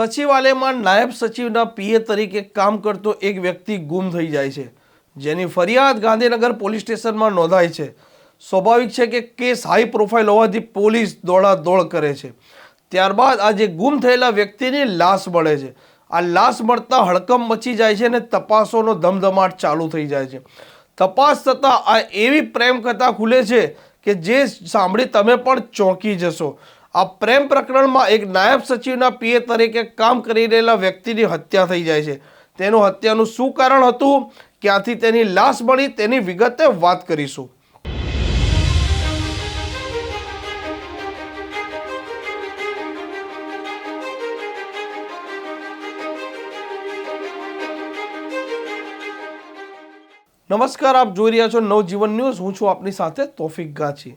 સચિવાલયમાં નાયબ સચિવના પીએ તરીકે કામ કરતો એક વ્યક્તિ ગુમ થઈ જાય છે, જેની ફરિયાદ ગાંધીનગર પોલીસ સ્ટેશનમાં નોંધાઈ છે. સ્વાભાવિક છે કે કેસ હાઈ પ્રોફાઇલ હોવાથી પોલીસ દોડાદોડ કરે છે. ત્યારબાદ આજે ગુમ થયેલા વ્યક્તિની લાશ મળે છે. આ લાશ મળતા હડકંપ મચી જાય છે અને તપાસોનો ધમધમાટ ચાલુ થઈ જાય છે. તપાસ થતાં આ એવી પ્રેમ કથા ખુલે છે કે જે સાંભળી તમે પણ ચોંકી જશો. આ પ્રેમ પ્રકરણમાં એક નાયબ સચિવના પીએ તરીકે કામ કરી રહેલા વ્યક્તિની હત્યા થઈ જાય છે. તેનું હત્યાનું શું કારણ હતું? ક્યાંથી તેની લાશ મળી? તેની વિગતે વાત કરીશું. નમસ્કાર, આપ જોઈ રહ્યા છો નવજીવન ન્યૂઝ. હું છું આપની સાથે તોફિક ગાછી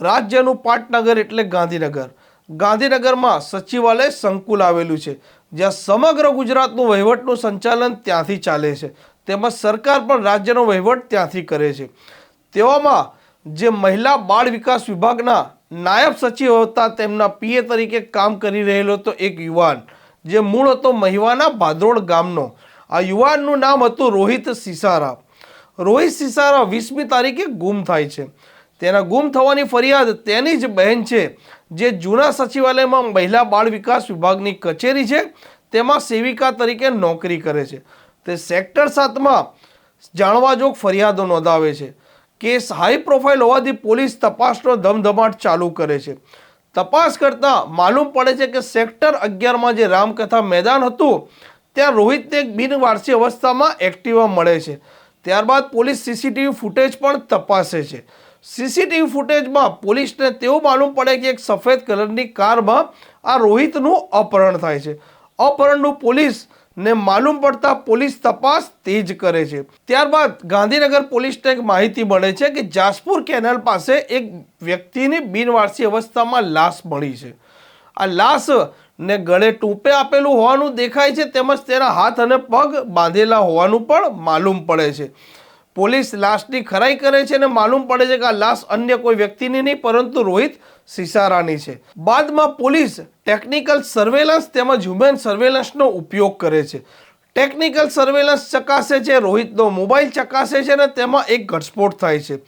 રાજ્યનું પાટનગર એટલે ગાંધીનગર. ગાંધીનગરમાં સચિવાલય સંકુલ આવેલું છે, જ્યાં સમગ્ર ગુજરાતનું વહીવટનું સંચાલન ત્યાંથી ચાલે છે. તેમજ સરકાર પણ રાજ્યનો વહીવટ ત્યાંથી કરે છે. તેવામાં જે મહિલા બાળ વિકાસ વિભાગના નાયબ સચિવ હતા, તેમના પીએ તરીકે કામ કરી રહેલો હતો એક યુવાન, જે મૂળ હતો મહિવાના ભાદરોડ ગામનો. આ યુવાનનું નામ હતું રોહિત સિસારા રોહિત સિસારા વીસમી તારીખે ગુમ થાય છે. તેના ગુમ થવાની ફરિયાદ તેની જ બહેન છે, જે જૂના સચિવાલયમાં મહિલા બાળ વિકાસ વિભાગની કચેરી છે, તેમાં સેવિકા તરીકે નોકરી કરે છે. તે સેક્ટર સાતમાં જાણવાજોગ ફરિયાદો નોંધાવે છે. કેસ હાઈ પ્રોફાઇલ હોવાથી પોલીસ તપાસનો ધમધમાટ ચાલુ કરે છે. તપાસ કરતાં માલુમ પડે છે કે સેક્ટર અગિયારમાં જે રામકથા મેદાન હતું, ત્યાં રોહિતને એક બિનવારસી અવસ્થામાં એક્ટિવા મળે છે. ત્યારબાદ પોલીસ સીસીટીવી ફૂટેજ પણ તપાસે છે. સીસીટીવી ફૂટેજમાં પોલીસને તેવું માલુમ પડે કે એક સફેદ કલરની કારમાં આ રોહિતનું અપહરણ થાય છે. અપહરણનું પોલીસને માલુમ પડતા પોલીસ તપાસ તેજ કરે છે. ત્યારબાદ ગાંધીનગર પોલીસને એક માહિતી મળે છે કે જાસપુર કેનાલ પાસે એક વ્યક્તિની બિનવારસી અવસ્થામાં લાશ મળી છે. આ લાશ ને ગળે ટૂંપે આપેલું હોવાનું દેખાય છે, તેમજ તેના હાથ અને પગ બાંધેલા હોવાનું પણ માલુમ પડે છે. પોલીસ લાશની ખરાઈ કરે છે અને માલુમ પડે છે કે આ લાશ અન્ય કોઈ વ્યક્તિની નહીં, પરંતુ રોહિત સિસારાની છે. બાદમાં પોલીસ ટેકનિકલ સર્વેલન્સ તેમજ હ્યુમન સર્વેલન્સનો ઉપયોગ કરે છે. ટેકનિકલ સર્વેલન્સ ચકાસે છે, રોહિતનો મોબાઈલ ચકાસે છે અને તેમાં એક ઘટસ્ફોટ થાય છે.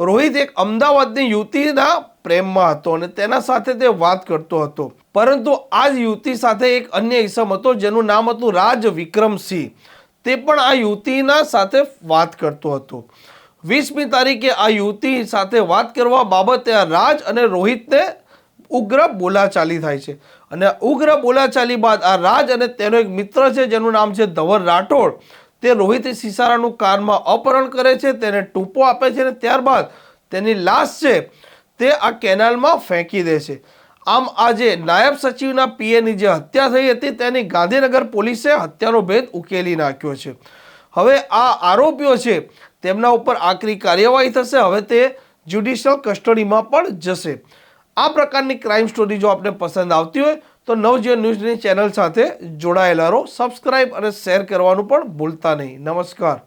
રોહિત એક અમદાવાદની યુવતીના પ્રેમમાં હતો અને તેના સાથે તે વાત કરતો હતો. પરંતુ આ જ યુવતી સાથે એક અન્ય ઈસમ હતો જેનું નામ હતું રાજ વિક્રમસિંહ તે પણ આ યુવતીના સાથે વાત કરતો હતો. વીસમી તારીખે આ યુવતી સાથે વાત કરવા બાબતે આ રાજ અને રોહિતને ઉગ્ર બોલાચાલી થાય છે. અને ઉગ્ર બોલાચાલી બાદ આ રાજ અને તેનો એક મિત્ર છે, જેનું નામ છે ધવર રાઠોડ, તે રોહિત સિસારાનું કારમાં અપહરણ કરે છે, તેને ટૂંપો આપે છે અને ત્યારબાદ તેની લાશ છે તે આ કેનાલમાં ફેંકી દે છે. આમ આજે નાયબ સચિવના પીએની જે હત્યા થઈ હતી, તેની ગાંધીનગર પોલીસે હત્યાનો ભેદ ઉકેલી નાખ્યો છે. હવે આ આરોપીઓ છે, તેમના ઉપર આકરી કાર્યવાહી થશે, હવે તે જ્યુડિશિયલ કસ્ટડીમાં પણ જશે. આ પ્રકારની ક્રાઇમ સ્ટોરી જો આપને પસંદ આવતી હોય, તો નવજીવન ન્યૂઝની ચેનલ સાથે જોડાયેલા રહો. સબસ્ક્રાઇબ અને શેર કરવાનું પણ ભૂલતા નહીં. નમસ્કાર.